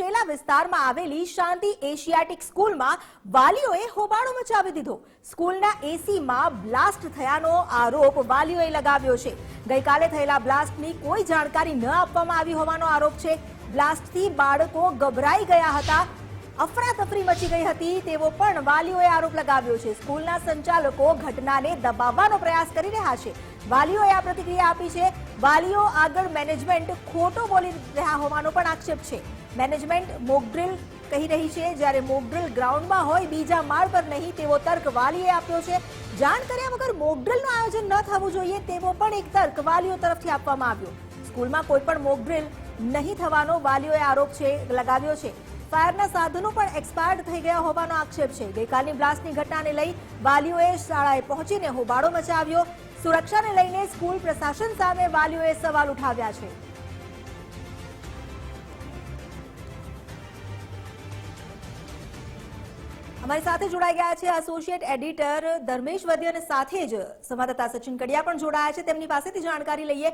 શેલા વિસ્તારમાં આવેલી શાંતિ એશિયાટિક સ્કૂલમાં વાલીઓએ હોબાળો મચાવી દીધો. સ્કૂલના એસીમાં બ્લાસ્ટ થયાનો આરોપ વાલીઓએ લગાવ્યો છે. ગઈકાલે થયેલા બ્લાસ્ટની કોઈ જાણકારી ન આપવામાં આવી હોવાનો આરોપ છે. બ્લાસ્ટથી બાળકો ગભરાઈ ગયા હતા. અફરાતફરી મચી ગઈ હતી તેવો પણ વાલીઓએ આરોપ લગાવ્યો છે. સ્કૂલના સંચાલકો ઘટનાને દબાવવાનો પ્રયાસ કરી રહ્યા છે. વાલીઓએ આ પ્રતિક્રિયા આપી છે. વાલીઓ આગળ મેનેજમેન્ટ ખોટો બોલી રહ્યા હોવાનો પણ આક્ષેપ છે. મેનેજમેન્ટ મોકડ્રીલ કહી રહી છે. જ્યારે મોકડ્રીલ ગ્રાઉન્ડમાં હોય, બીજા માળ પર નહીં, તેવો તર્ક વાલીએ આપ્યો છે. જાણ કર્યા વગર મોકડ્રીલનું આયોજન ન થવું જોઈએ, તેવો પણ એક તર્ક વાલીઓ તરફથી આપવામાં આવ્યો. સ્કૂલમાં કોઈ પણ મોકડ્રીલ નહીં થવાનો વાલીઓએ આરોપ છે, લગાવ્યો છે. ફાયરના સાધનો પણ એક્સપાયર્ડ થઈ ગયા હોવાનો આક્ષેપ છે. ગઈકાલની બ્લાસ્ટની ઘટનાને લઈ વાલીઓએ શાળાએ પહોંચીને હોબાળો મચાવ્યો. સુરક્ષાને લઈને સ્કૂલ પ્રશાસન સામે વાલીઓએ સવાલ ઉઠાવ્યા છે. અમારી સાથે જોડાઈ ગયા છે એસોસિએટ એડિટર ધર્મેશ વધી અને સાથે જ સંવાદદાતા સચિન કડિયા પણ જોડાયા છે. તેમની પાસેથી જાણકારી લઈએ.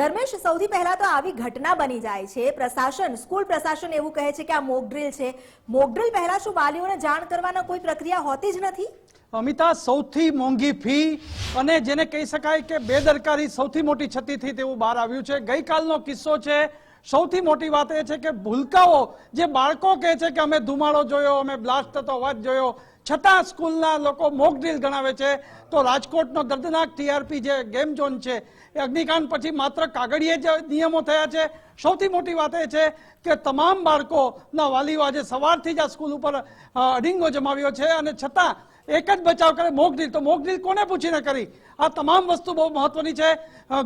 ધર્મેશ, સૌથી પહેલા તો આવી ઘટના બની જાય છે. પ્રશાસન, સ્કૂલ પ્રશાસન એવું કહે છે કે આ મોકડ્રીલ છે. મોકડ્રીલ પહેલા શું વાલીઓને જાણ કરવાના કોઈ પ્રક્રિયા હોતી જ નથી? અમિતા, સૌથી મોંઘી ફી અને જેને કહી શકાય કે બેદરકારી સૌથી મોટી છતીથી તેવું બહાર આવ્યું છે. ગઈકાલનો કિસ્સો છે. સૌથી મોટી વાત એ છે કે ભૂલકાઓ, જે બાળકો કહે છે કે અમે ધુમાડો જોયો, અમે બ્લાસ્ટ થતો અવાજ જોયો, છતાં સ્કૂલના લોકો મોક ડ્રીલ ગણાવે છે. તો રાજકોટનો દર્દનાક ટીઆરપી જે ગેમ ઝોન છે, એ અગ્નિકાંડ પછી માત્ર કાગળીએ જ નિયમો થયા છે. સૌથી મોટી વાત એ છે કે તમામ બાળકોના વાલીઓ આજે સવારથી જ આ સ્કૂલ ઉપર અડીંગો જમાવ્યો છે અને છતાં એક જ બચાવ કરે મોક ડ્રીલ તો મોક ડ્રીલ કોને પૂછીને કરી? આ તમામ વસ્તુ બહુ મહત્વની છે.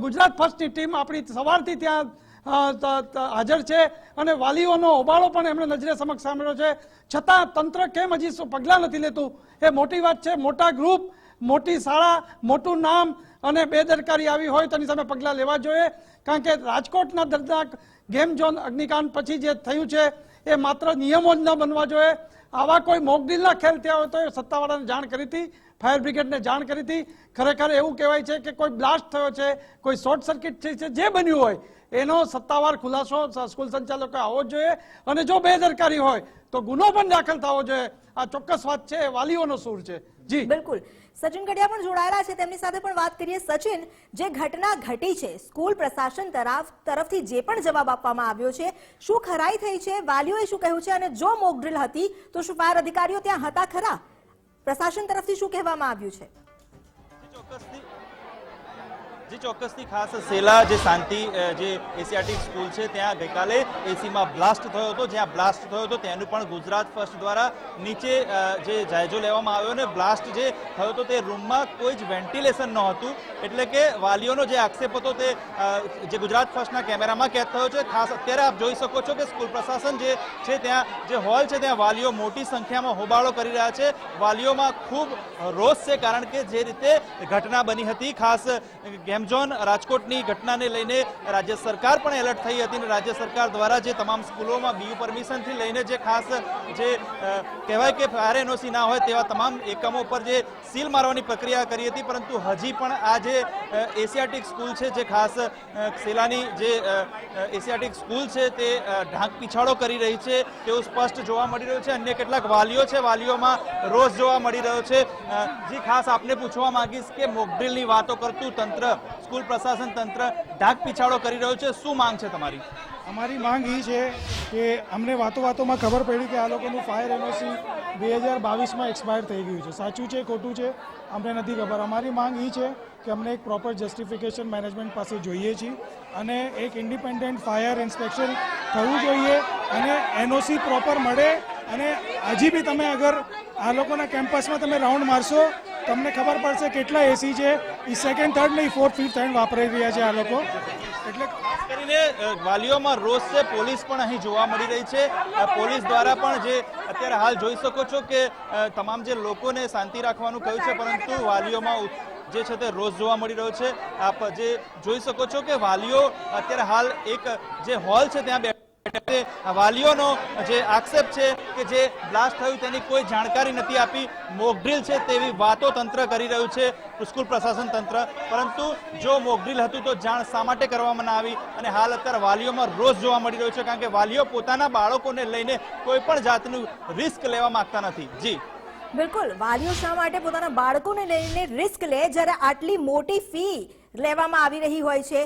ગુજરાત ફર્સ્ટની ટીમ આપણી સવારથી ત્યાં હાજર છે અને વાલીઓનો હોબાળો પણ એમણે નજરે સમક્ષ સાંભળ્યો છે. છતાં તંત્ર કેમ હજી પગલાં નથી લેતું? એ મોટી વાત છે. મોટા ગ્રુપ, મોટી શાળા, મોટું નામ અને બેદરકારી આવી હોય તેની સામે પગલાં લેવા જોઈએ. કારણ કે રાજકોટના દર્દનાક ગેમ ઝોન અગ્નિકાંડ પછી જે થયું છે, એ માત્ર નિયમો જ ન બનવા જોઈએ. આવા કોઈ મોકડીલના ખેલ થયા હોય તો એ સત્તાવાળાને જાણ કરી હતી, ફાયર બ્રિગેડને જાણ કરી હતી. ખરેખર એવું કહેવાય છે કે કોઈ બ્લાસ્ટ થયો છે, કોઈ શોર્ટ સર્કિટ થઈ છે, જે બન્યું હોય એનો સત્તાવાર ખુલાસો સ- સ્કૂલ સંચાલકો આવવો જોઈએ. અને જો બેદરકારી હોય તો ગુનો પણ દાખલ થવો જોઈએ. આ ચોક્કસ વાત છે વાલીઓનો સૂર છે. જી. બિલકુલ. સચિન કડિયા પણ જોડાયેલા છે. તેમની સાથે પણ વાત કરીએ સચિન જે ઘટના ઘટી છે સ્કૂલ પ્રશાસન તરફ તરફથી જે પણ જવાબ આપવામાં આવ્યો છે શું ખરાઈ થઈ છે વાલીઓએ શું કહ્યું છે અને જો મોક ડ્રિલ હતી તો શું ફાયર અધિકારીઓ ત્યાં હતા ખરા? પ્રશાસન તરફથી શું કહેવામાં આવ્યું છે? ચોક્કસ ચોક્કસથી જી ચોક્કસથી ખાસ સેલા, જે શાંતિ જે એશિયાટિક સ્કૂલ છે, ત્યાં ગઈકાલે એસીમાં બ્લાસ્ટ થયો હતો. જ્યાં બ્લાસ્ટ થયો હતો, તેનું પણ ગુજરાત ફર્સ્ટ દ્વારા નીચે જે જાયજો લેવામાં આવ્યો અને બ્લાસ્ટ જે થયો હતો, તે રૂમમાં કોઈ જ વેન્ટિલેશન નહોતું. એટલે કે વાલીઓનો જે આક્ષેપ હતો તે જે ગુજરાત ફર્સ્ટના કેમેરામાં કેદ થયો છે. ખાસ અત્યારે આપ જોઈ શકો છો કે સ્કૂલ પ્રશાસન જે છે, ત્યાં જે હોલ છે, ત્યાં વાલીઓ મોટી સંખ્યામાં હોબાળો કરી રહ્યા છે. વાલીઓમાં ખૂબ રોષ છે, કારણ કે જે રીતે ઘટના બની હતી, ખાસ ગેમ ઝોન રાજકોટની ઘટનાને લઈને રાજ્ય સરકાર પણ એલર્ટ થઈ હતી અને રાજ્ય સરકાર દ્વારા જે તમામ સ્કૂલોમાં બીયુ પરમિશનથી લઈને જે ખાસ જે કહેવાય કે ફાયર એનઓસી ના હોય તેવા તમામ એકમો પર જે સીલ મારવાની પ્રક્રિયા કરી હતી, પરંતુ હજી પણ આ જે એશિયાટિક સ્કૂલ છે, જે ખાસ સેલાની જે એશિયાટિક સ્કૂલ છે, તે ઢાંક પીછાડો કરી રહી છે તેવું સ્પષ્ટ જોવા મળી રહ્યું છે. અન્ય કેટલાક વાલીઓ છે, વાલીઓમાં રોષ જોવા મળી રહ્યો છે. જી ખાસ આપને પૂછવા માંગીશ કે મોકડ્રીલની વાતો કરતું તંત્ર સ્કૂલ પ્રશાસન તંત્ર ઢાંક પીછાડો કરી રહ્યું છે. શું માંગ છે તમારી? અમારી માંગ એ છે કે અમને વાતો વાતોમાં ખબર પડી કે આ લોકોનું ફાયર એનઓસી બે હજાર બાવીસમાં એક્સપાયર થઈ ગયું છે. સાચું છે, ખોટું છે? અમને નથી ખબર. અમારી માંગ એ છે કે અમને એક પ્રોપર જસ્ટિફિકેશન મેનેજમેન્ટ પાસે જોઈએ છીએ અને એક ઇન્ડિપેન્ડન્ટ ફાયર ઇન્સ્પેક્શન થવું જોઈએ અને એનઓસી પ્રોપર મળે અને હજી બી તમે અગર આ લોકોના કેમ્પસમાં તમે રાઉન્ડ મારશો તમને ખબર પડશે કેટલા એસી છે. એ સેકન્ડ થર્ડ નહીં ફોર્થ ફિફ્થ થર્ડ વાપરી રહ્યા છે આ લોકો. એટલે ખાસ કરીને વાલીઓમાં રોષ છે, પોલીસ પણ અહીં જોવા મળી રહી છે. પોલીસ દ્વારા પણ જે અત્યારે હાલ જોઈ શકો છો કે તમામ જે લોકોને શાંતિ રાખવાનું કહ્યું છે, પરંતુ વાલીઓમાં જે છે તે રોષ જોવા મળી રહ્યો છે. આપ જે જોઈ શકો છો કે વાલીઓ અત્યારે હાલ એક, જે હોલ છે, ત્યાં વાલીઓનો જે આક્ષેપ છે કે જે બ્લાસ્ટ થયું તેની કોઈ જાણકારી નથી આપી મોકડ્રીલ છે તેવી વાતો તંત્ર કરી રહ્યું છે, સ્કૂલ પ્રશાસન તંત્ર. પરંતુ જો મોકડ્રીલ હતું તો જાણ શા માટે કરવામાં આવી અને હાલ અત્યારે વાલીઓમાં રોષ જોવા મળી રહ્યો છે કારણ કે વાલીઓ પોતાના બાળકોને લઈને કોઈ પણ જાતનું રિસ્ક લેવા માંગતા નથી. જી. બિલકુલ. વાલીઓ શા માટે પોતાના બાળકોને લઈને રિસ્ક લે જ્યારે આટલી મોટી ફી લેવામાં આવી રહી હોય છે?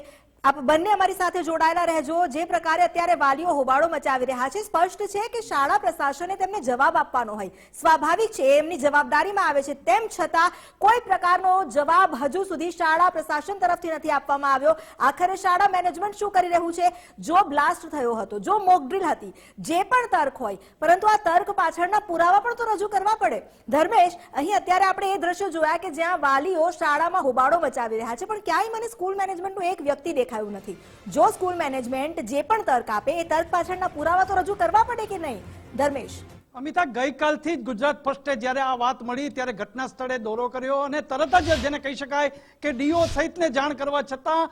આપ બંને અમારી સાથે જોડાયેલા રહેજો. જે પ્રકારે અત્યારે વાલીઓ હોબાળો મચાવી રહ્યા છે, સ્પષ્ટ છે કે શાળા પ્રશાસને તેમને જવાબ આપવાનો હોય. સ્વાભાવિક છે, એમની જવાબદારીમાં આવે છે. તેમ છતાં કોઈ પ્રકારનો જવાબ હજુ સુધી શાળા પ્રશાસન તરફથી નથી આપવામાં આવ્યો. આખરે શાળા મેનેજમેન્ટ શું કરી રહ્યું છે? જો બ્લાસ્ટ થયો હતો, જો મોકડ્રીલ હતી, જે પણ તર્ક હોય, પરંતુ આ તર્ક પાછળના પુરાવા પણ તો રજૂ કરવા પડે. ધર્મેશ, અહીં અત્યારે આપણે એ દ્રશ્યો જોયા કે જ્યાં વાલીઓ શાળામાં હોબાળો મચાવી રહ્યા છે, પણ ક્યાંય મને સ્કૂલ મેનેજમેન્ટનું એક વ્યક્તિ દેખાયું નથી. જો સ્કૂલ મેનેજમેન્ટ જે પણ તર્ક આપે, એ તર્ક પાછળના પુરાવા તો રજૂ કરવા પડે કે નહીં? ધર્મેશ. અમિતા, ગઈકાલથી જ ગુજરાત ફર્સ્ટે જ્યારે આ વાત મળી, ત્યારે ઘટના સ્થળે દોરો કર્યો અને તરત જ જેને કહી શકાય કે ડીઓ સહિતને જાણ કરવા છતાં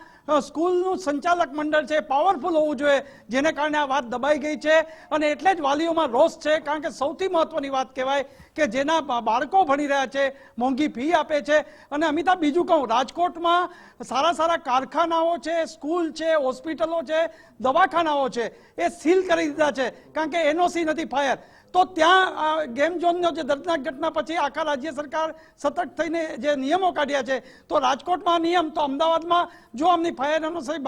સ્કૂલનું સંચાલક મંડળ છે પાવરફુલ હોવું જોઈએ, જેને કારણે આ વાત દબાઈ ગઈ છે. અને એટલે જ વાલીઓમાં રોષ છે, કારણ કે સૌથી મહત્વની વાત કહેવાય કે જેના બાળકો ભણી રહ્યા છે, મોંઘી ફી આપે છે. અને અમિતા, બીજું કહું, રાજકોટમાં સારા સારા કારખાનાઓ છે, સ્કૂલ છે, હોસ્પિટલો છે, દવાખાનાઓ છે, એ સીલ કરી દીધા છે. કારણ કે એનઓસી નથી ફાયર. તો ત્યાં ગેમ ઝોનનો જે દર્દનાક ઘટના પછી આખા રાજ્ય સરકાર સતર્ક થઈને જે નિયમો કાઢ્યા છે, તો રાજકોટમાં નિયમ તો અમદાવાદમાં જો આમની ફાયર એનઓસી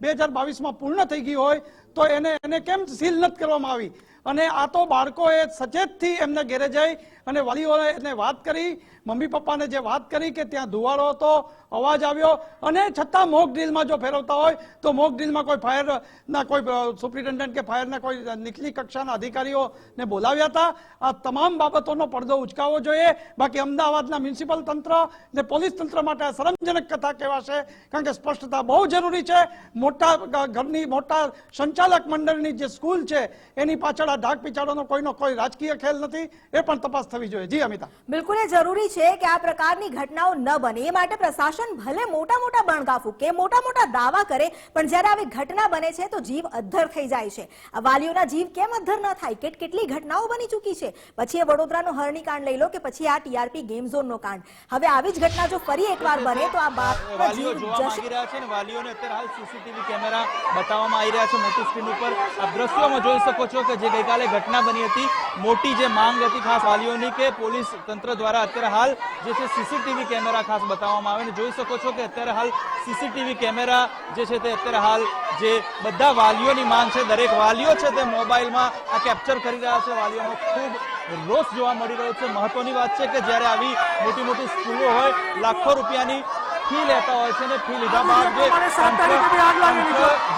બે હજાર બાવીસમાં પૂર્ણ થઈ ગઈ હોય, તો એને એને કેમ સીલ નથી કરવામાં આવી? અને આ તો બાળકોએ સચેતથી એમને ઘેરે જઈ અને વાલીઓએ એને વાત કરી, મમ્મી પપ્પાને જે વાત કરી કે ત્યાં ધુવાળો હતો, અવાજ આવ્યો અને છતાં મોક ડ્રીલમાં જો ફેરવતા હોય તો મોક ડ્રીલમાં કોઈ ફાયરના કોઈ સુપ્રિન્ટેન્ડન્ટ કે ફાયરના કોઈ નીચલી કક્ષાના અધિકારીઓને બોલાવ્યા હતા. આ તમામ બાબતોનો પડદો ઉચકાવવો જોઈએ. બાકી અમદાવાદના મ્યુનિસિપલ તંત્ર ને પોલીસ તંત્ર માટે આ શરમજનક કથા કહેવાશે, કારણ કે સ્પષ્ટતા બહુ જરૂરી છે. મોટા ઘરની મોટા સંચાલક મંડળની જે સ્કૂલ છે, એની પાછળ આ ઢાક પિછાડોનો કોઈનો કોઈ રાજકીય ખેલ નથી એ પણ તપાસ થવી જોઈએ. જી અમિતા. બિલકુલ એ જરૂરી છે કે આ પ્રકારની ઘટનાઓ ન બને. એ માટે પ્રશાસન ભલે મોટા મોટા બણગા ફૂકે મોટા મોટા દાવા કરે પણ જ્યારે આવી ઘટના બને છે તો જીવ અદ્ધર થઈ જાય છે. આ વાલીઓના જીવ કેમ અદ્ધર ન થાય? કેટ કેટલી ઘટનાઓ બની ચૂકી છે? પછી એ વડોદરાનો હરણી કાંડ લઈ લો કે પછી આ ટીઆરપી ગેમ ઝોનનો કાંડ. હવે આવી જ ઘટના જો ફરી એકવાર બને તો આ બાપનો જીવ જશે. રહ્યા છે અને વાલીઓને અત્યારે હાલ સીસીટીવી કેમેરા બતાવવામાં આવી રહ્યા છે મોટી સ્ક્રીન ઉપર. આપ દ્રશ્યોમાં જોઈ શકો છો કે જે ગઈકાલે ઘટના બની હતી. મોટી જે માંગ હતી ખાસ વાલીઓની કે પોલીસ તંત્ર દ્વારા અત્યારે હાલ જે છે સીસીટીવી કેમેરા ખાસ બતાવવામાં આવે. અને જોઈ શકો છો કે અત્યારે હાલ સીસીટીવી કેમેરા જે છે તે અત્યારે હાલ જે બધા વાલીઓની માંગ છે, દરેક વાલીઓ છે તે મોબાઈલમાં આ કેપ્ચર કરી રહ્યા છે. વાલીઓનો ખૂબ રોષ જોવા મળી રહ્યો છે. મહત્વની વાત છે કે જ્યારે આવી મોટી મોટી સ્કૂલો હોય, લાખો રૂપિયાની ફી લેતા હોય છે અને ફી લીધા બાદ જે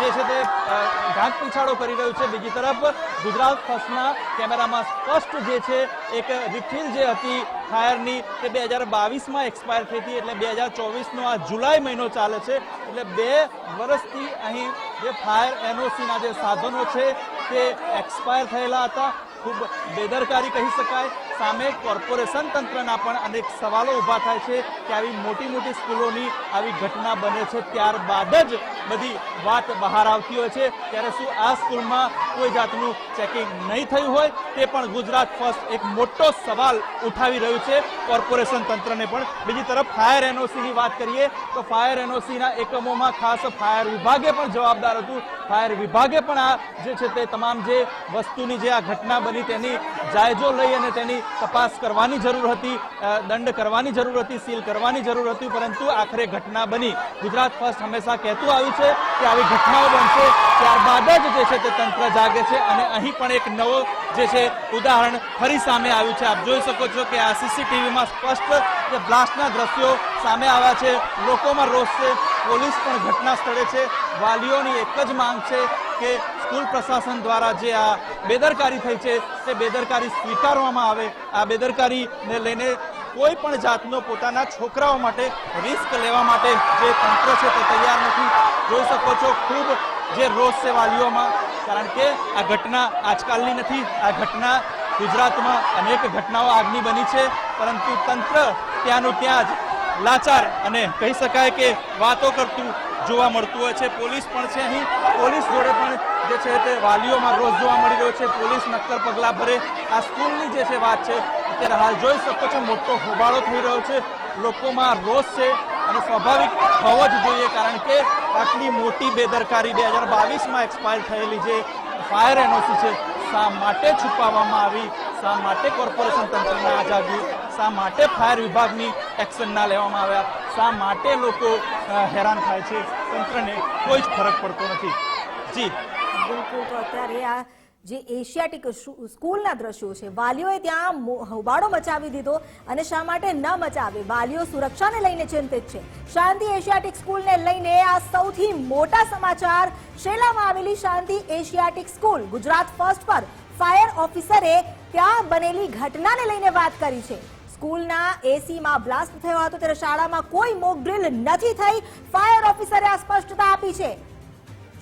જે છે તે અ, પીછાડો કરી રહ્યું છે. બીજી તરફ ગુજરાત ફર્સ્ટના કેમેરામાં સ્પષ્ટ જે છે એક રિફિલ જે હતી ફાયરની તે બે હજાર બાવીસમાં એક્સપાયર થઈ હતી. એટલે બે હજાર ચોવીસનો આ જુલાઈ મહિનો ચાલે છે. એટલે બે વર્ષથી અહીં જે ફાયર એનઓસીના જે સાધનો છે તે એક્સપાયર થયેલા હતા. ખૂબ બેદરકારી કહી શકાય. સામે કોર્પોરેશન તંત્રના પણ અનેક સવાલો ઊભા થાય છે કે આવી મોટી મોટી સ્કૂલોની આવી ઘટના બને છે ત્યારબાદ જ બધી વાત બહાર આવતી હોય છે. ત્યારે શું આ સ્કૂલમાં કોઈ જાતનું ચેકિંગ નહીં થયું હોય તે પણ ગુજરાત ફર્સ્ટ એક મોટો સવાલ ઉઠાવી રહ્યું છે. કોર્પોરેશન તંત્રને પણ. બીજી તરફ ફાયર એનઓસીની વાત કરીએ તો ફાયર એનઓસીના એકમોમાં ખાસ ફાયર વિભાગે પણ જવાબદાર હતું. ફાયર વિભાગે પણ આ જે છે તે તમામ જે વસ્તુની જે આ ઘટના બની તેની જાયજો લઈ અને તેની તપાસ કરવાની જરૂર હતી દંડ કરવાની જરૂર હતી, સીલ કરવાની જરૂર હતી, પરંતુ આખરે ઘટના બની. ગુજરાત ફર્સ્ટ હંમેશા કહેતું આવ્યું છે કે આવી ઘટનાઓ બનશે, ત્યારબાદ જ જે છે તે તંત્ર જાગે છે. અને અહીં પણ એક નવો જે છે ઉદાહરણ ફરી સામે આવ્યું છે. આપ જોઈ શકો છો કે આ સીસીટીવીમાં સ્પષ્ટ જે બ્લાસ્ટના દ્રશ્યો સામે આવ્યા છે. લોકોમાં રોષ છે. પોલીસ પણ ઘટના સ્થળે છે. વાલીઓની એક જ માંગ છે કે સ્કૂલ પ્રશાસન દ્વારા જે આ બેદરકારી થઈ છે તે બેદરકારી સ્વીકારવામાં આવે. આ બેદરકારીને લઈને કોઈ પણ જાતનો પોતાના છોકરાઓ માટે રિસ્ક લેવા માટે જે તંત્ર છે તે તૈયાર નથી. જોઈ શકો છો, ખૂબ જે રોષ છે વાલીઓમાં. કારણ કે આ ઘટના આજકાલની નથી. આ ઘટના ગુજરાતમાં અનેક ઘટનાઓ આગની બની છે. પરંતુ તંત્ર ત્યાંનું ત્યાં જ લાચાર અને કહી શકાય કે વાતો કરતું જોવા મળતું હોય છે. પોલીસ પણ છે અહીં. પોલીસ જોડે પણ જે છે તે વાલીઓમાં રોષ જોવા મળી રહ્યો છે. પોલીસ નક્કર પગલાં ભરે. આ સ્કૂલની જે છે વાત છે, અત્યારે હાલ જોઈ શકો છો, મોટો હોબાળો થઈ રહ્યો છે. લોકોમાં રોષ છે અને સ્વાભાવિક થવો જ જોઈએ, કારણ કે આટલી મોટી બેદરકારી બે હજાર બાવીસમાં એક્સપાયર થયેલી જે ફાયર એનઓસી છે, શા માટે છુપાવવામાં આવી? શા માટે કોર્પોરેશન તંત્રને આ જાગ્યું શા માટે ફાયર વિભાગની એક્શન ના લેવામાં આવ્યા? શા માટે લોકો હેરાન થાય છે? તંત્રને કોઈ જ ફરક પડતો નથી. જી. બિલકુલ, તો અત્યારે આ જે એશિયાટિક સ્કૂલના દ્રશ્યો છે, વાલીઓએ ત્યાં હોબાળો મચાવી દીધો અને શા માટે ન મચાવે? વાલીઓ સુરક્ષાને લઈને ચિંતિત છે. શાંતિ એશિયાટિક સ્કૂલને લઈને આ સૌથી મોટા સમાચાર શેલામાં આવેલી Shanti Asiatic school, Gujarat first પર ફાયર ઓફિસરે ત્યાં બનેલી ઘટનાને લઈને વાત કરી છે. સ્કૂલના એસીમાં બ્લાસ્ટ થયો હતો, ત્યારે શાળામાં કોઈ મોક ડ્રિલ નથી થઈ. ફાયર ઓફિસરે આ સ્પષ્ટતા આપી છે.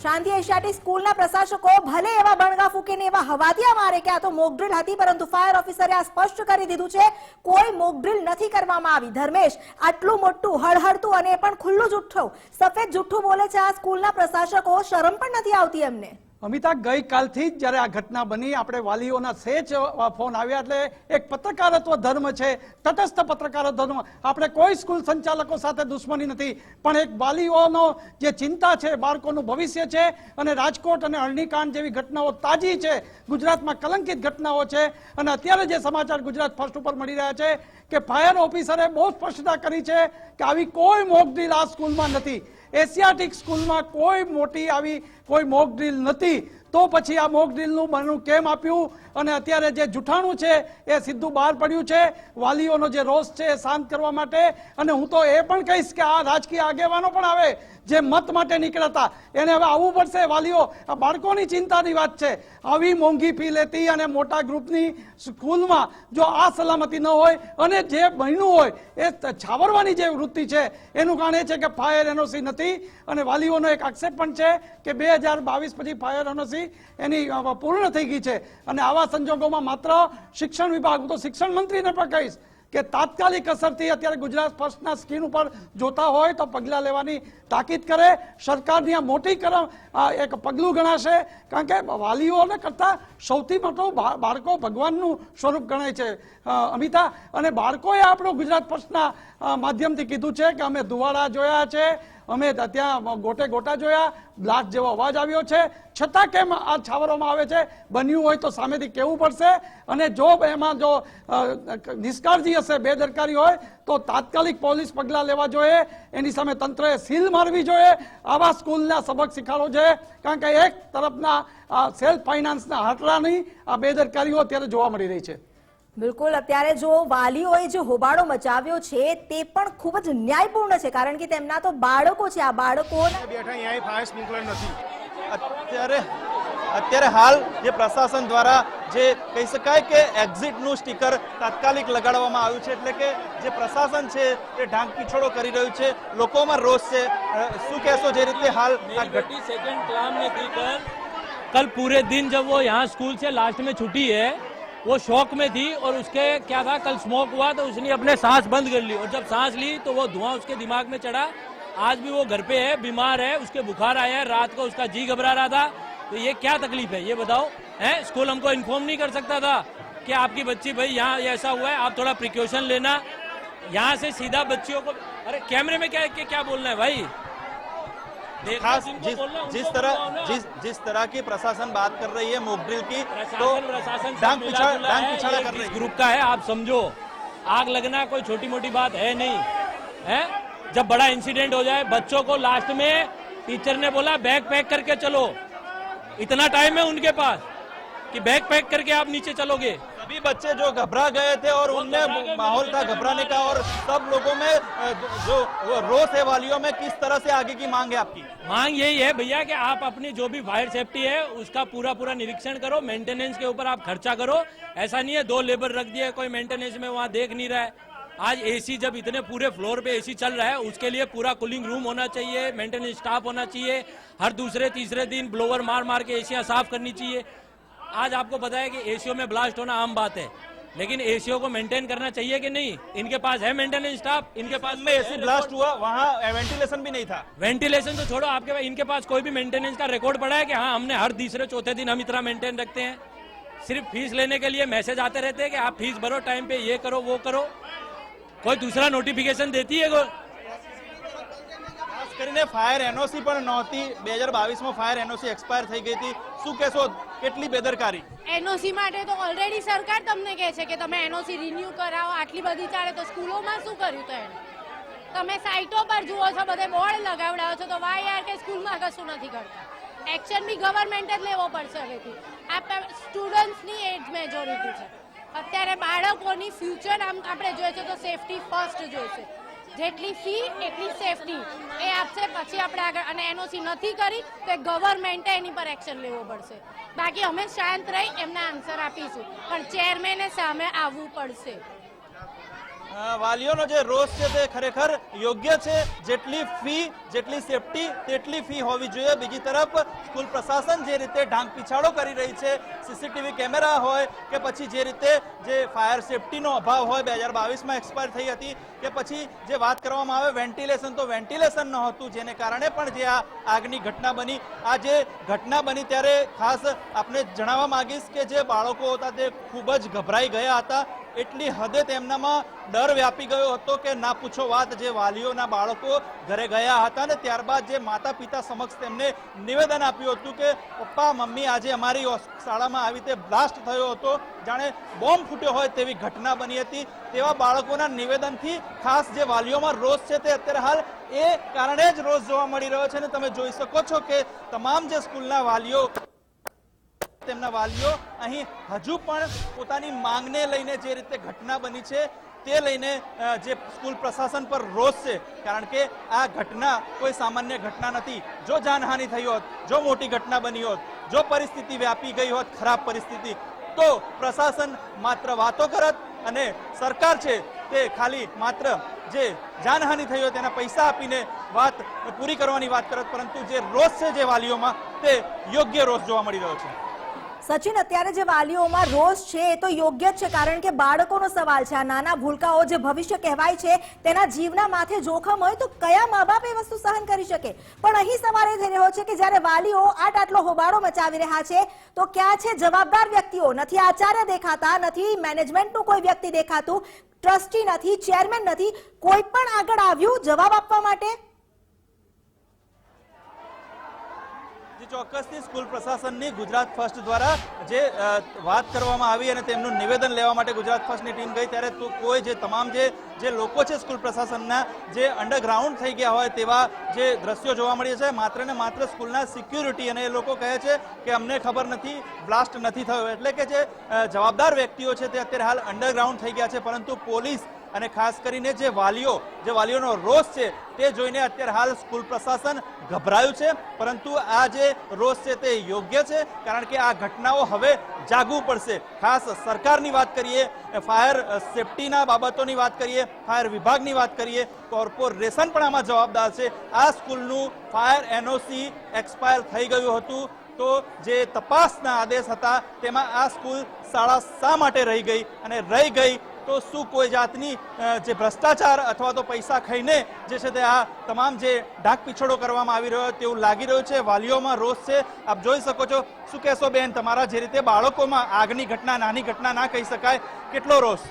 શાંતિ એશિયાટી સ્કૂલના પ્રશાસકો ભલે એવા બણગા ફૂકીને એવા હવાદિયા મારે કે આ તો મોક ડ્રિલ હતી, પરંતુ ફાયર ઓફિસરે આ સ્પષ્ટ કરી દીધું છે. કોઈ મોક ડ્રિલ નથી કરવામાં આવી. ધર્મેશ, આટલું મોટું હળહળતું અને એ પણ ખુલ્લું જુઠ્ઠું, સફેદ જુઠ્ઠું બોલે છે આ સ્કૂલના પ્રશાસકો, શરમ પણ નથી આવતી એમને. અમિતા, ગઈકાલથી જ જ્યારે આ ઘટના બની, આપણે વાલીઓના સેચ ફોન આવ્યા એટલે એક પત્રકારત્વ ધર્મ છે, તટસ્થ પત્રકાર ધર્મ. આપણે કોઈ સ્કૂલ સંચાલકો સાથે દુશ્મની નથી, પણ એક વાલીઓનો જે ચિંતા છે, બાળકોનું ભવિષ્ય છે અને રાજકોટ અને અરણીકાંડ જેવી ઘટનાઓ તાજી છે, ગુજરાતમાં કલંકિત ઘટનાઓ છે અને અત્યારે જે સમાચાર ગુજરાત ફર્સ્ટ ઉપર મળી રહ્યા છે કે ફાયર ઓફિસરે બહુ સ્પષ્ટતા કરી છે કે આવી કોઈ મોકડીલ આ સ્કૂલમાં નથી. એશિયાટિક સ્કૂલમાં કોઈ મોટી આવી કોઈ મોક ડ્રીલ નથી. તો પછી આ મોક ડ્રીલનું બનવું કેમ આપ્યું? અને અત્યારે જે જૂઠાણું છે, એ સીધું બહાર પડ્યું છે. વાલીઓનો જે રોષ છે, એ શાંત કરવા માટે. અને હું તો એ પણ કહીશ કે આ રાજકીય આગેવાનો પણ આવે, જે મત માટે નીકળ્યા હતા એને હવે આવવું પડશે. વાલીઓ, આ બાળકોની ચિંતાની વાત છે. આવી મોંઘી ફી લેતી અને મોટા ગ્રુપની સ્કૂલમાં જો આ સલામતી ન હોય અને જે બન્યું હોય, એ છાવરવાની જે વૃત્તિ છે, એનું કારણ એ છે કે ફાયર એનઓસી નથી. અને વાલીઓનો એક આક્ષેપ પણ છે કે બે હજાર બાવીસ પછી ફાયર એનઓસી એની પૂર્ણ થઈ ગઈ છે. અને આવા સંજોગોમાં માત્ર શિક્ષણ વિભાગ, હું તો શિક્ષણ મંત્રીને પણ કહીશ કે તાત્કાલિક અસરથી અત્યારે ગુજરાત ફર્સ્ટના સ્કીમ ઉપર જોતા હોય તો પગલાં લેવાની તાકીદ કરે. સરકારની આ મોટી કરમ એક પગલું ગણાશે, કારણ કે વાલીઓને કરતાં સૌથી મોટું બાળકો ભગવાનનું સ્વરૂપ ગણાય છે. અમિતા, અને બાળકોએ આપણું ગુજરાત ફર્સ્ટના માધ્યમથી કીધું છે કે અમે ધુવાડા જોયા છે અમે ત્યાં ગોટે ગોટા જોયા, બ્લાસ્ટ જેવો અવાજ આવ્યો છે. છતાં કેમ આ છાવરવામાં આવે છે? બન્યું હોય તો સામેથી કહેવું પડશે? અને જો એમાં જો નિષ્કાળજી હશે, બેદરકારી હોય, તો તાત્કાલિક પોલીસ પગલાં લેવા જોઈએ. એની સામે તંત્રએ સીલ મારવી જોઈએ. આવા સ્કૂલના સબક શીખાડવો જોઈએ કારણ કે એક તરફના સેલ્ફ ફાઇનાન્સના હાટલાની આ બેદરકારીઓ અત્યારે જોવા મળી રહી છે. બિલકુલ અત્યારે જો વાલીઓએ જે હોબાળો મચાવ્યો છે તે પણ ખૂબ જ ન્યાયપૂર્ણ છે કારણ કે તેમના તો બાળકો છે આ બાળકો નથી. અત્યારે અત્યારે હાલ જે પ્રશાસન દ્વારા જે કહી શકાય કે એક્ઝિટનું સ્ટીકર તાત્કાલિક લગાડવામાં આવ્યું છે એટલે કે જે પ્રશાસન છે તે ઢાંક પીછોડો કરી રહ્યું છે લોકોમાં રોષ છે. શું કહેશો જે રીતે હાલ ઘટી સેકન્ડ ક્લામ નથી કલ પૂરે દિન જબ વો સ્કૂલ છે લાસ્ટ મેં છૂટી હૈ. वो शौक में थी और उसके क्या था, कल स्मोक हुआ तो उसने अपने सांस बंद कर ली और जब सांस ली तो वो धुआँ उसके दिमाग में चढ़ा। आज भी वो घर पे है, बीमार है, उसके बुखार आया है, रात को उसका जी घबरा रहा था। तो ये क्या तकलीफ़ है, ये बताओ, है? स्कूल हमको इन्फॉर्म नहीं कर सकता था कि आपकी बच्ची भाई यहाँ ऐसा हुआ है, आप थोड़ा प्रिकॉशन लेना। यहाँ से सीधा बच्चियों को, अरे, कैमरे में क्या क्या बोलना है भाई? खास जिस जिस तरह जिस जिस तरह की प्रशासन बात कर रही है मॉकड्रिल की तो प्रशासन डांग डांग है, कर रही ग्रुप का है आप समझो। आग लगना कोई छोटी मोटी बात है नहीं है? जब बड़ा इंसिडेंट हो जाए बच्चों को लास्ट में टीचर ने बोला बैग पैक करके चलो। इतना टाइम है उनके पास कि बैग पैक करके आप नीचे चलोगे। सभी बच्चे जो घबरा गए थे और उनमें माहौल था घबराने का और सब लोगों में जो रोष है वालियों में किस तरह से आगे की मांग है आपकी? मांग यही है भैया कि आप अपनी जो भी फायर सेफ्टी है उसका पूरा पूरा निरीक्षण करो मेंटेनेंस के ऊपर आप खर्चा करो। ऐसा नहीं है दो लेबर रख दिए कोई मेंटेनेंस में वहाँ देख नहीं रहा है। आज एसी जब इतने पूरे फ्लोर पे एसी चल रहा है उसके लिए पूरा कूलिंग रूम होना चाहिए मेंटेनेंस स्टाफ होना चाहिए हर दूसरे तीसरे दिन ब्लोवर मार मार के एसियाँ साफ़ करनी चाहिए। आज आपको पता है कि एसियों में ब्लास्ट होना आम बात है लेकिन एसीओ को मेंटेन करना चाहिए कि नहीं? इनके पास है मेंटेनेंस स्टाफ इनके पास में एसी ब्लास्ट हुआ वहाँ वेंटिलेशन भी नहीं था। वेंटिलेशन तो छोड़ो आपके पास इनके पास कोई भी मेंटेनेंस का रिकॉर्ड पड़ा है कि हाँ हमने हर तीसरे चौथे दिन हम इतना मेंटेन रखते हैं? सिर्फ़ फ़ीस लेने के लिए मैसेज आते रहते हैं कि आप फ़ीस भरो टाइम पे ये करो वो करो। कोई दूसरा नोटिफिकेशन देती है કરીને ફાયર એનઓસી પણ નહોતી. બે હજાર બાવીસમાં ફાયર એનઓસી એક્સપાયર થઈ ગઈ હતી. શું કહેશો, કેટલી બેદરકારી? એનઓસી માટે તો ઓલરેડી સરકાર તમને કહે છે કે તમે એનઓસી રિન્યુ કરાવો, આટલી બધી ચાલે તો સ્કૂલોમાં શું કર્યું તો એને તમે સાઇટો પર જુઓ છો, બધે બોર્ડ લગાવડાવો છો, તો વાય યાર કે સ્કૂલમાં કશું નથી કરતા? એક્શન બી ગવર્મેન્ટ જ લેવો પડશે હવેથી આ સ્ટુડન્ટ્સની એજ મેજોરિટી છે. અત્યારે બાળકોની ફ્યુચર આમ આપણે જોઈએ છે તો સેફટી ફર્સ્ટ જોઈશે. જેટલી ફી એટલી સેફટી એ આપશે, પછી આપણે આગળ અને એનઓસી નથી કરી, તો ગવર્મેન્ટે એની પર એક્શન લેવો પડશે. બાકી અમે શાંત રહી, એમના આન્સર આપીશું. પણ ચેરમેને સામે આવવું પડશે. વાલીઓનો જે રોષ છે તે ખરેખર યોગ્ય છે. જેટલી ફી જેટલી સેફટી તેટલી ફી હોવી જોઈએ. બીજી તરફ, સ્કૂલ પ્રશાસન જે રીતે ઢાંક પીછાડો કરી રહી છે, સીસીટીવી કેમેરા હોય કે પછી જે રીતે જે ફાયર સેફટીનો અભાવ હોય, બે હજાર બાવીસમાં એક્સપાયર થઈ હતી કે પછી જે વાત કરવામાં આવે વેન્ટિલેશન, તો વેન્ટિલેશન નહોતું, જેને કારણે પણ જે આ આગની ઘટના બની. આ જે ઘટના બની ત્યારે ખાસ આપને જણાવવા માંગીશ કે જે બાળકો હતા તે ખૂબ જ ગભરાઈ ગયા હતા. એટલી હદે તેમનામાં ડર વ્યાપી ગયો હતો કે ના પૂછો વાત, જે વાલીઓના બાળકો ઘરે ગયા હતા ને ત્યારબાદ જે માતા પિતા સમક્ષ તેમને નિવેદન આપ્યું હતું કે, પપ્પા, મમ્મી, આજે અમારી શાળામાં આવી રીતે બ્લાસ્ટ થયો હતો. જાણે બોમ્બ ફૂટ્યો હોય તેવી ઘટના બની હતી. તેવા બાળકોના નિવેદનથી ખાસ જે વાલીઓમાં રોષ છે તે અત્યારે હાલ એ કારણે જ રોષ જોવા મળી રહ્યો છે અને તમે જોઈ શકો છો કે તમામ જે સ્કૂલના વાલીઓ તેમના વાલીઓ અહીં હજુ પણ પોતાની માંગને લઈને જે રીતે ઘટના બની છે તે લઈને જે સ્કૂલ પ્રશાસન પર રોષ છે. કારણ કે આ ઘટના કોઈ સામાન્ય ઘટના નથી. જો જાનહાનિ થઈ હોત, જો મોટી ઘટના બની હોત, જો પરિસ્થિતિ વ્યાપી ગઈ હોત, ખરાબ પરિસ્થિતિ, તો પ્રશાસન માત્ર વાતો કરત અને સરકાર છે તે ખાલી માત્ર જે જાનહાનિ થઈ હોય તેના પૈસા આપીને વાત પૂરી કરવાની વાત કરત, પરંતુ જે રોષ છે જે વાલીઓમાં, તે યોગ્ય રોષ જોવા મળી રહ્યો છે. સચિન, અત્યારે જે વાલીઓમાં રોષ છે એ તો યોગ્ય જ છે, કારણ કે બાળકોનો સવાલ છે. આ નાના ભૂલકાઓ જે ભવિષ્ય કહેવાય છે, તેના જીવના માથે જોખમ હોય તો કયા મા બાપ એ વસ્તુ સહન કરી શકે? પણ અહીં સવાલ એ થઈ રહ્યો છે કે જ્યારે વાલીઓ આટ આટલો હોબાળો મચાવી રહ્યા છે, તો ક્યાં છે જવાબદાર વ્યક્તિઓ? નથી આચાર્ય દેખાતા, નથી મેનેજમેન્ટનું કોઈ વ્યક્તિ દેખાતું, ટ્રસ્ટી નથી, ચેરમેન નથી, કોઈ પણ આગળ આવ્યું જવાબ આપવા માટે? ચોક્કસથી સ્કૂલ પ્રશાસનની ગુજરાત ફર્સ્ટ દ્વારા જે વાત કરવામાં આવી અને તેમનું નિવેદન લેવા માટે ગુજરાત ફર્સ્ટની ટીમ ગઈ, ત્યારે તો કોઈ જે, તમામ જે જે લોકો છે સ્કૂલ પ્રશાસનના, જે અંડરગ્રાઉન્ડ થઈ ગયા હોય તેવા જે દ્રશ્યો જોવા મળે છે, માત્ર ને માત્ર સ્કૂલના સિક્યુરિટી અને એ લોકો કહે છે કે અમને ખબર નથી, બ્લાસ્ટ નથી થયો, એટલે કે જે જવાબદાર વ્યક્તિઓ છે તે અત્યારે હાલ અંડરગ્રાઉન્ડ થઈ ગયા છે, પરંતુ પોલીસ અને ખાસ કરીને જે વાલીઓ, જે વાલીઓનો રોષ છે તે જોઈને અત્યારે હાલ સ્કૂલ પ્રશાસન ગભરાયું છે, પરંતુ આ જે રોષ છે તે યોગ્ય છે, કારણ કે આ ઘટનાઓ હવે જાગવું પડશે. ખાસ સરકારની વાત કરીએ, ફાયર સેફટીના બાબતોની વાત કરીએ, ફાયર વિભાગની વાત કરીએ, કોર્પોરેશન પણ આમાં જવાબદાર છે. આ સ્કૂલનું ફાયર એનઓસી એક્સપાયર થઈ ગયું હતું. તો જે તપાસના આદેશ હતા, તેમાં આ સ્કૂલ શાળા શા માટે રહી ગઈ અને રહી ગઈ તો શું કોઈ જાતની જે ભ્રષ્ટાચાર અથવા તો પૈસા ખાઈને જે છે તે આ તમામ જે ડાક પીછોડો કરવામાં આવી રહ્યો તેવું લાગી રહ્યું છે, વાલીઓમાં રોષ છે. આપ જોઈ શકો છો. શું કહેશો બેન, તમારા જે રીતે બાળકોમાં આગની ઘટના, નાની ઘટના ના કહી શકાય? કેટલો રોષ?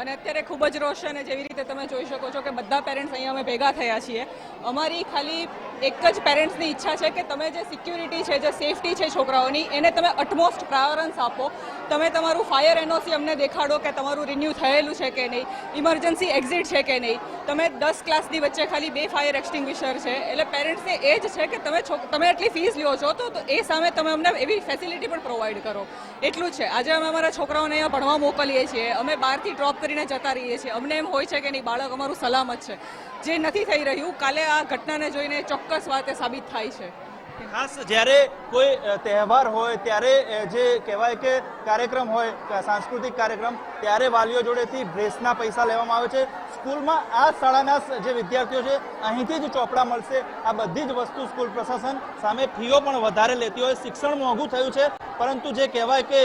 મને અત્યારે ખૂબ જ રોશ અને જેવી રીતે તમે જોઈ શકો છો કે બધા પેરેન્ટ્સ અહીંયા અમે ભેગા થયા છીએ. અમારી ખાલી એક જ પેરેન્ટ્સની ઈચ્છા છે કે તમે જે સિક્યુરિટી છે, જે સેફટી છે છોકરાઓની, એને તમે અટમોસ્ટ પ્રાયોરન્સ આપો. તમે તમારું ફાયર એનઓસી અમને દેખાડો કે તમારું રિન્યુ થયેલું છે કે નહીં ઇમરજન્સી એક્ઝિટ છે કે નહીં. તમે દસ ક્લાસની વચ્ચે ખાલી બે ફાયર એક્સટિંગ્વિશર છે. એટલે પેરેન્ટ્સને એ જ છે કે તમે તમે આટલી ફીસ લ્યો છો, તો એ સામે તમે અમને એવી ફેસિલિટી પણ પ્રોવાઈડ કરો. એટલું જ છે. આજે અમે અમારા છોકરાઓને અહીંયા ભણવા મોકલીએ છીએ. અમે બહારથી ડ્રોપ કરીને જતા રહીએ છીએ. અમને એમ હોય છે કે નહીં, બાળક અમારું સલામત છે. જે નથી થઈ રહ્યું, કાલે આ ઘટનાને જોઈને ચોક્કસ વાત સાબિત થાય છે. ખાસ જ્યારે કોઈ તહેવાર હોય ત્યારે જે કહેવાય કે કાર્યક્રમ હોય સાંસ્કૃતિક કાર્યક્રમ ત્યારે વાલીઓ જોડેથી ડ્રેસના પૈસા લેવામાં આવે છે. સ્કૂલમાં આ શાળાના જે વિદ્યાર્થીઓ છે અહીંથી જ ચોપડા મળશે. આ બધી જ વસ્તુ સ્કૂલ પ્રશાસન સામે ફીઓ પણ વધારે લેતી હોય. શિક્ષણ મોંઘું થયું છે પરંતુ જે કહેવાય કે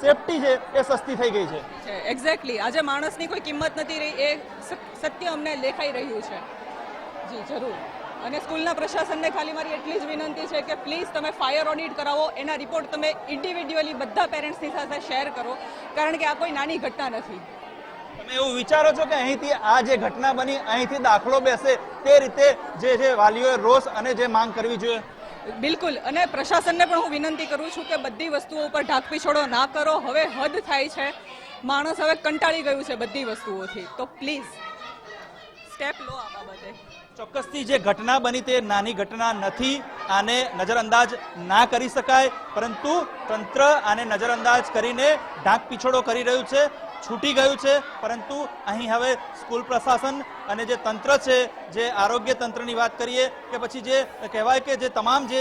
સેફટી છે એ સસ્તી થઈ ગઈ છે. એક્ઝેક્ટલી આજે માણસની કોઈ કિંમત નથી રહી એ સત્ય અમને દેખાઈ રહ્યું છે. જી જરૂર. અને સ્કૂલના પ્રશાસનને ખાલી મારી એટલી જ વિનંતી છે કે પ્લીઝ તમે ફાયર ઓડિટ કરાવો એના રિપોર્ટ તમે ઇન્ડિવિડ્યુઅલી બધા પેરેન્ટ્સની સાથે શેર કરો કારણ કે આ કોઈ નાની ઘટના નથી. તમે એવું વિચારો છો કે અહીંથી આ જે ઘટના બની અહીંથી દાખલો બેસે તે રીતે જે જે વાલીઓએ રોષ અને જે માંગ કરવી જોઈએ? બિલકુલ અને પ્રશાસનને પણ હું વિનંતી કરું છું કે બધી વસ્તુઓ ઉપર ઢાંકપીછોડો ના કરો હવે હદ થાય છે. માણસ હવે કંટાળી ગયું છે બધી વસ્તુઓથી. તો પ્લીઝ સ્ટેપ લો આ ચોક્કસથી જે ઘટના બની તે નાની ઘટના નથી, આને નજરઅંદાજ ના કરી શકાય, પરંતુ તંત્ર આને નજરઅંદાજ કરીને ઢાંક પીછોડો કરી રહ્યું છે, છૂટી ગયું છે, પરંતુ અહીં હવે સ્કૂલ પ્રશાસન અને જે તંત્ર છે, જે આરોગ્ય તંત્રની વાત કરીએ, કે પછી જે કહેવાય કે જે તમામ જે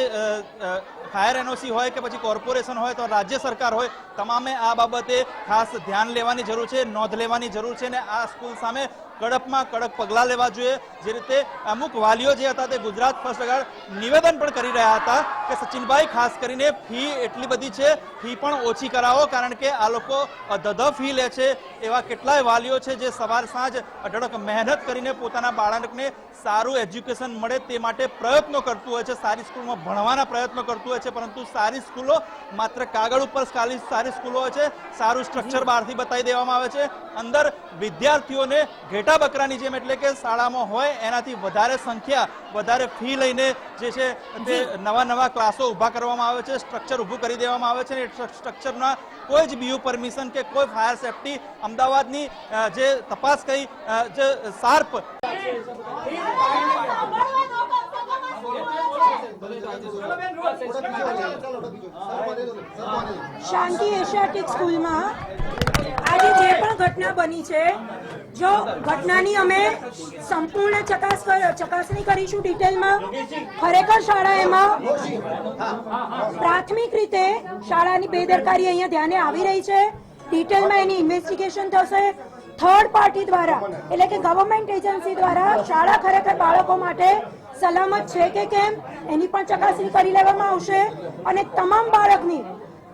ફાયર એનઓસી હોય કે પછી કોર્પોરેશન હોય તો રાજ્ય સરકાર હોય, તમામે આ બાબતે ખાસ ધ્યાન લેવાની જરૂર છે, નોંધ લેવાની જરૂર છે અને આ સ્કૂલ સામે કડકમાં કડક પગલાં લેવા જોઈએ. જે રીતે અમુક વાલીઓ જે હતા તે ગુજરાત ફર્સ્ટ આગળ નિવેદન પણ કરી રહ્યા હતા કે સચિનભાઈ, ખાસ કરીને ફી એટલી બધી છે, ફી પણ ઓછી કરાવો કારણ કે આ લોકો અધધ ફી લે છે. એવા કેટલાય વાલીઓ છે જે સવાર સાંજ અઢળક મહેનત કરીને પોતાના બાળકને સારું એજ્યુકેશન મળે તે માટે પ્રયત્નો કરતું હોય છે. સારી સ્કૂલમાં ભણવાના પ્રયત્નો કરતું હોય છે પરંતુ સારી સ્કૂલો માત્ર કાગળ ઉપર ખાલી સારી સ્કૂલો હોય છે. સારું સ્ટ્રક્ચર બહારથી બતાવી દેવામાં આવે છે. અંદર વિદ્યાર્થીઓને ઘેટા બકરાની જેમ એટલે કે શાળામાં હોય એનાથી વધારે સંખ્યા વધારે ફી લઈને જે છે તે નવા નવા ક્લાસો ઊભા કરવામાં આવે છે. સ્ટ્રક્ચર ઊભું કરી દેવામાં આવે છે અને સ્ટ્રક્ચરના કોઈ જ બીયુ પરમિશન કે કોઈ ફાયર સેફટી અમદાવાદની જે તપાસ કરી જે શાર્પ શાંતિ એશિયાટિક સ્કૂલમાં આજે જે પણ ઘટના બની છે જો ઘટનાની અમે સંપૂર્ણ ચકાસ ચકાસણી કરીશું ડિટેલમાં. ખરેખર શાળા એમાં પ્રાથમિક રીતે શાળાની બેદરકારી અહીંયા ધ્યાને આવી રહી છે. ડિટેલમાં એની ઇન્વેસ્ટિગેશન થશે. થર્ડ પાર્ટી દ્વારા, એટલે કે ગવર્મેન્ટ એજન્સી દ્વારા શાળા ખરેખર બાળકો માટે સલામત છે કે કેમ, એની પણ ચકાસણી કરી લેવામાં આવશે. અને તમામ બાળકની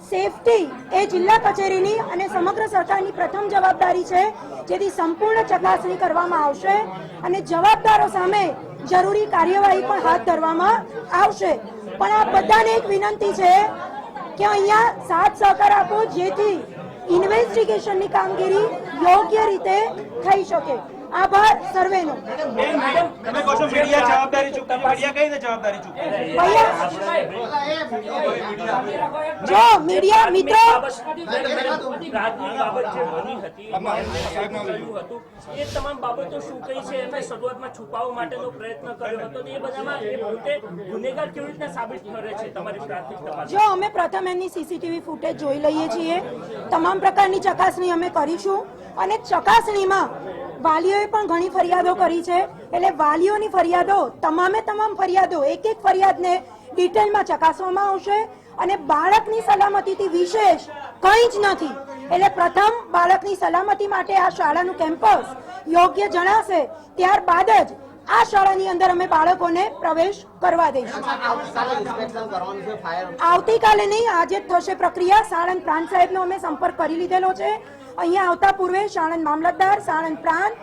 સેફટી એ જિલ્લા કચેરીની અને સમગ્ર સરકારની પ્રથમ જવાબદારી છે, જેથી સંપૂર્ણ ચકાસણી કરવામાં આવશે અને જવાબદારો સામે જરૂરી કાર્યવાહી પણ હાથ ધરવામાં આવશે. પણ આ બધાને એક વિનંતી છે કે અહીંયા સાથ સહકાર આપો, જેથી ઇન્વેસ્ટિગેશનની કામગીરી યોગ્ય રીતે થઈ શકે. આભાર સર્વેનો. તમે કહો છો મીડિયા જવાબદારી ચૂકી મીડિયા કઈ રીતે જવાબદારી ચૂક ભૈયા જો મીડિયા મિત્રો બની એ તમામ બાબતો શું કઈ છે? એમને શરૂઆતમાં છુપાવવા માટેનો પ્રયત્ન કર્યો હતો એ બધામાં એ પોતે ગુનેગાર કેવી રીતના સાબિત કરે છે તમારી પ્રાથમિક તપાસ? જો અમે પ્રથમ એની સીસીટીવી ફૂટેજ જોઈ લઈએ છીએ. તમામ પ્રકારની ચકાસણી અમે કરીશું. અને ચકાસણીમાં વાલીઓએ પણ ઘણી ફરિયાદો કરી છે. એટલે વાલીઓની ફરિયાદો તમામે તમામ ફરિયાદો એક એક ફરિયાદને ડિટેલમાં ચકાસવામાં આવશે અને બાળકની સલામતીથી વિશેષ કંઈ જ નથી. એટલે પ્રથમ બાળકની સલામતી માટે આ શાળાનું કેમ્પસ યોગ્ય જણાશે, ત્યારબાદ જ આ શાળાની અંદર અમે બાળકોને પ્રવેશ કરવા દઈશું. આવતીકાલે નહીં, આજે જ થશે પ્રક્રિયા. સાણંદ પ્રાંત સાહેબનો અમે સંપર્ક કરી લીધેલો છે. અહીંયા આવતા પૂર્વે સાણંદ મામલતદાર, સાણંદ પ્રાંત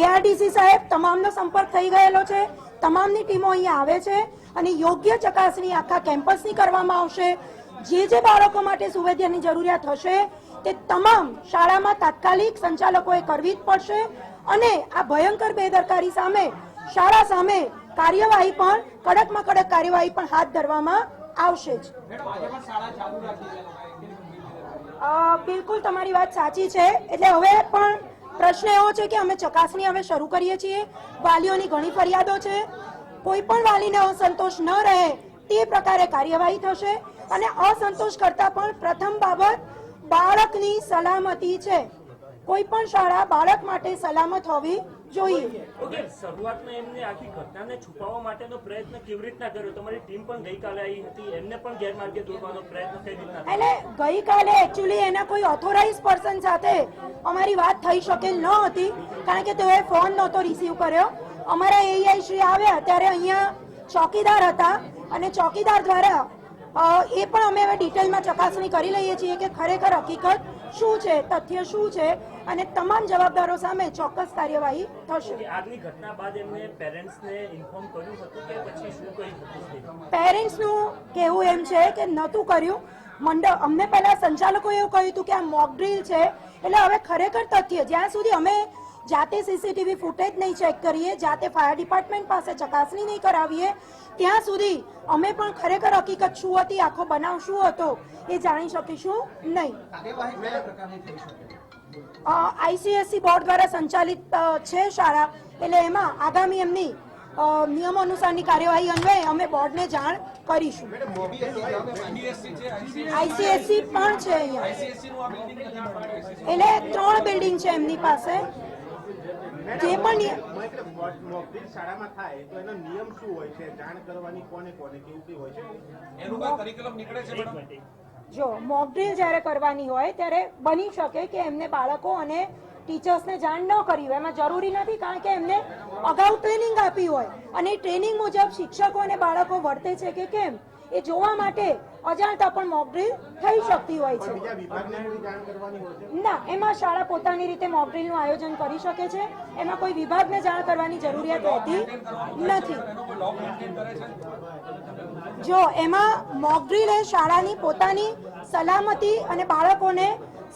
એઆરડીસી સાહેબ તમામનો સંપર્ક થઈ ગયેલો છે. તમામની ટીમો અહીંયા આવે છે અને યોગ્ય ચકાસણી આખા કેમ્પસની કરવામાં આવશે. જે જે બાળકો માટે સુવેદ્યની જરૂરિયાત હશે તે તમામ શાળામાં તાત્કાલિક સંચાલકોએ કરવી જ પડશે અને આ ભયંકર બેદરકારી સામે, શાળા સામે કાર્યવાહી પણ, કડકમાં કડક કાર્યવાહી પણ હાથ ધરવામાં આવશે જ. બિલકુલ તમારી વાત સાચી છે. એટલે હવે પણ પ્રશ્ન એવો છે કે અમે ચકાસણી હવે શરૂ કરીએ છીએ. વાલીઓની ઘણી ફરિયાદો છે. કોઈ પણ વાલીને અસંતોષ ન રહે તે પ્રકારે કાર્યવાહી થશે અને અસંતોષ કરતા પણ પ્રથમ બાબત બાળકની સલામતી છે. કોઈ પણ શાળા બાળક માટે સલામત હોવી જોઈએ. ઓકે શરૂઆતમાં એમને આખી ઘટનાને છુપાવવા માટેનો પ્રયત્ન કેવી રીતના કર્યો? તમારી ટીમ પણ ગઈકાલે આવી હતી એમને પણ ગેરમાર્ગે દોરવાનો પ્રયત્ન કઈ રીતના એટલે ગઈકાલે એકચ્યુઅલી એના કોઈ ઓથોરાઇઝ પર્સન સાથે અમારી વાત થઈ શકેલ ન હતી કારણ કે તેઓએ ફોન નહોતો રિસીવ કર્યો. અમારા એઆઈ શ્રી આવ્યા ત્યારે અહીંયા ચોકીદાર હતા અને ચોકીદાર દ્વારા એ પણ અમે હવે ડિટેલમાં ચકાસણી કરી લઈએ છીએ કે ખરેખર હકીકત શું છે તથ્ય શું છે અને તમામ જવાબદારો સામે ચોક્કસ કાર્યવાહી થશે. આગની ઘટના બાદ એમને પેરેન્ટ્સને ઇન્ફોર્મ કર્યું હતું કે પછી શું હતું પેરેન્ટ્સનું કહેવું એમ છે કે નહોતું કર્યું. મંડળ અમને પહેલા સંચાલકોએ એવું કહ્યું હતું કે આ મોક ડ્રીલ છે. એટલે હવે ખરેખર તથ્ય જ્યાં સુધી અમે જાતે સીસીટીવી ફૂટેજ નહીં ચેક કરીએ જાતે ફાયર ડિપાર્ટમેન્ટ પાસે ચકાસણી નહીં કરાવીએ ત્યાં સુધી અમે પણ ખરેખર હકીકત શું હતી આખો બનાવ શું હતો એ જાણી શકીશું નહીં. આઈસીએસસી બોર્ડ દ્વારા સંચાલિત છે શાળા એટલે એમાં આગામી એમની નિયમ અનુસારની કાર્યવાહી અન્વયે અમે બોર્ડને જાણ કરીશું. આઈસીએસસી પણ છે અહીંયા. એટલે ત્રણ બિલ્ડિંગ છે એમની પાસે. જે પણ મોકડ્રીલ શાળામાં થાય તો એનો નિયમ શું હોય છે? જાણ કરવાની કોને કોને કેવું કઈ હોય છે જો મોકડ્રીલ જ્યારે કરવાની હોય ત્યારે બની શકે કે એમને બાળકો અને ટીચર્સને જાણ ન કરી હોય. એમાં જરૂરી નથી કારણ કે એમને અગાઉ ટ્રેનિંગ આપી હોય. અને એ ટ્રેનિંગ મુજબ શિક્ષકો અને બાળકો વર્તે છે કે કેમ? એ જોવા માટે અજાણતા પણ મોકડ્રીલ થઈ શકતી હોય છે. ના એમાં શાળા પોતાની રીતે મોકડ્રીલનું આયોજન કરી શકે છે. એમાં કોઈ વિભાગને જાણ કરવાની જરૂરિયાત રહેતી નથી. જો એમાં મોકડ્રીલ એ શાળાની પોતાની સલામતી અને બાળકોને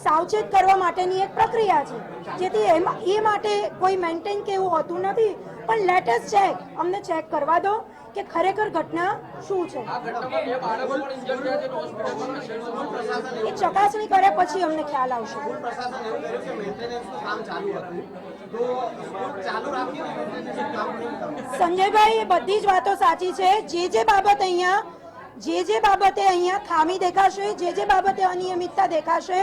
સાવચેત કરવા માટેની એક પ્રક્રિયા છે. જેથી એમાં એ માટે કોઈ મેન્ટેન કે એવું હોતું નથી. પણ લેટેસ્ટ ચેક અમને ચેક કરવા દો. કે ખરેખર ઘટના શું છે? એ ચકાસણી કરે પછી અમને ખ્યાલ આવશે. સંજયભાઈ એ બધી જ વાતો સાચી છે. જે જે બાબત અહીંયા જે જે બાબતે અહીંયા ખામી દેખાશે જે જે બાબતે અનિયમિતતા દેખાશે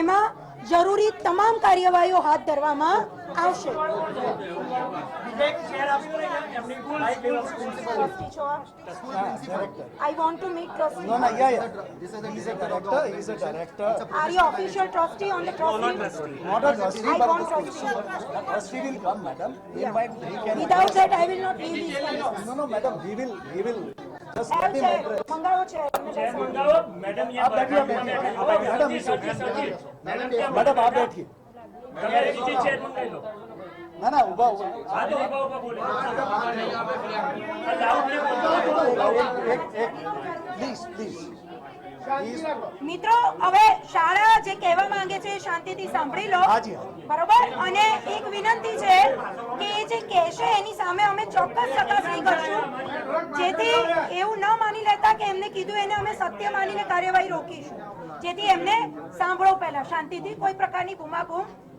એમાં જરૂરી તમામ કાર્યવાહીઓ હાથ ધરવામાં આવશે. I want to meet trustee. No, no, yeah, yeah. He's a director, he's a director. Are you official trustee on the trustee? Not a trustee, I but want the trustee. trustee will come, madam. He Yeah. might, he can. Without that, I will not leave these premises. No, no, madam, he will, he will. Just Have let him છે, address. મંગાવો છે એમને chair બેસવા. મંગાવો madam અહીંયા આપ બેઠીએ, બેઠા બેઠીએ. છે. Madam, સચિવ, સચિવ, સચિવ. મેડમ ક્યાં મેડમ બેઠા? આપ બેઠીએ ના ના ઊભા ઊભા. હા તો ઊભા ઊભા બોલો. આ લાઉડલી બોલો. એક એક પ્લીઝ પ્લીઝ મિત્રો હવે શાળા જે કહેવા માંગે છે શાંતિથી સાંભળી લો. બરોબર? અને એક વિનંતી છે કે એ જે કહેશે એની સામે અમે ચોક્કસ ચકાસણી કરશું. જેથી એવું ન માની લેતા કે એમને કીધું એને અમે સત્ય માનીને કાર્યવાહી રોકીશું. જેથી એમને સાંભળો પહેલા. શાંતિથી કોઈ પ્રકારની બૂમાબૂમ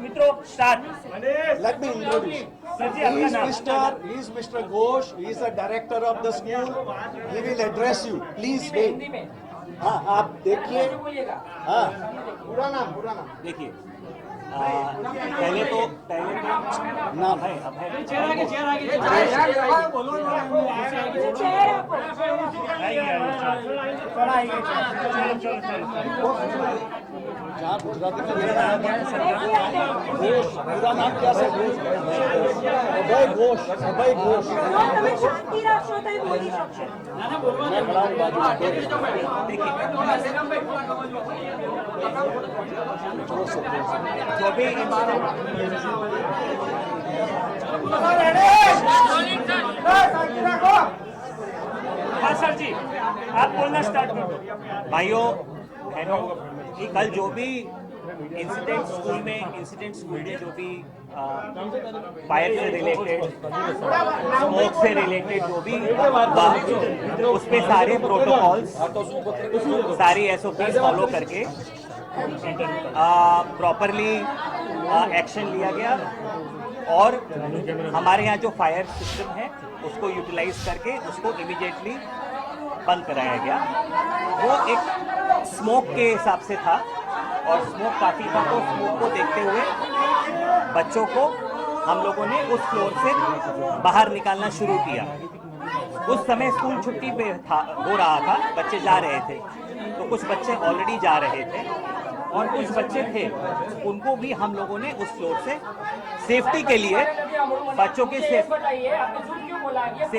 મિત્રો start Let me introduce. સરજી He Aapka is નામ Mr. He is Mr. Ghosh. He is the director of the school. He will address you. Please wait. हाँ आप देखिए हाँ પૂરા નામ પૂરા નામ देखिए आ, पहले तो पहले तो नाम આઈ ગયા ચલો ચલો ચલો जहाँ गुजराती में मेरा नाम है घोष पूरा नाम क्या है घोष अभय घोष अभय घोष જો તમે શાંતિ રાખશો તો એ બોલી શકશે मैं खड़ा हूँ बाजू में जो भी हाँ सर जी आप बोलना स्टार्ट कर दो भाइयों बहनों ये कल जो भी इंसिडेंट स्कूल में इंसिडेंट स्कूल में जो भी फायर से रिलेटेड स्मोक से रिलेटेड जो भी उस पे सारे प्रोटोकॉल्स सारी एसओपी फॉलो करके प्रॉपरली एक्शन लिया गया और हमारे यहाँ जो फायर सिस्टम है, उसको यूटिलाइज करके उसको इमिडिएटली बंद कराया गया। वो एक स्मोक के हिसाब से था और स्मोक काफ़ी था तो स्मोक को देखते हुए बच्चों को हम लोगों ने उस फ्लोर से बाहर निकालना शुरू किया। उस समय स्कूल छुट्टी पे था, हो रहा था, बच्चे जा रहे थे। तो कुछ बच्चे ऑलरेडी जा रहे थे और कुछ बच्चे थे, उनको भी हम लोगों ने उस फ्लोर से सेफ्टी के लिए, बच्चों के सेफ़